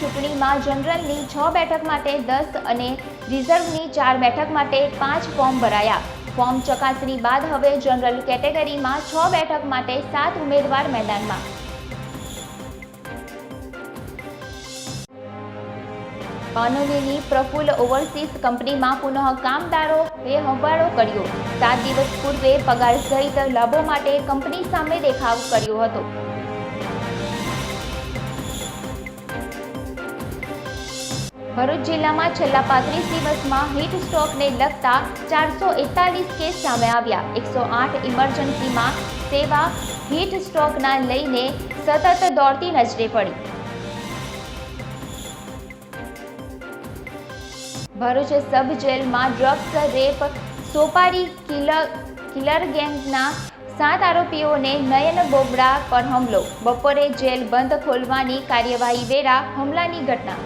ચૂંટણીમાં જનરલની છ બેઠક માટે દસ અને રિઝર્વની ચાર બેઠક માટે પાંચ ફોર્મ ભરાયા. ફોર્મ ચકાસણી બાદ હવે જનરલ કેટેગરીમાં છ બેઠક માટે સાત ઉમેદવાર મેદાનમાં. પાનોલીની પ્રફુલ્લ ઓવરસીઝ કંપનીમાં પુનઃ કામદારોએ હોબાળો કર્યો. સાત દિવસ પૂર્વે પગાર સહિત લાભો માટે કંપની સામે દેખાવ કર્યો હતો. ભરૂચ જિલ્લામાં છેલ્લા પાંત્રીસ દિવસમાં હીટ સ્ટ્રોકને લગતા ચારસો એકતાલીસ કેસ સામે આવ્યા. એકસો આઠ ઇમરજન્સીમાં સેવા હીટ સ્ટ્રોકના લઈને સતત દોડતી નજરે પડી. ભરૂચ સબ જેલમાં ડ્રગ્સ, રેપ, સોપારી, કિલર કિલર ગેંગના સાત આરોપીઓને નયન બોબડા પર હુમલો. બપોરે જેલ બંધ ખોલવાની કાર્યવાહી વેરા હુમલાની ઘટના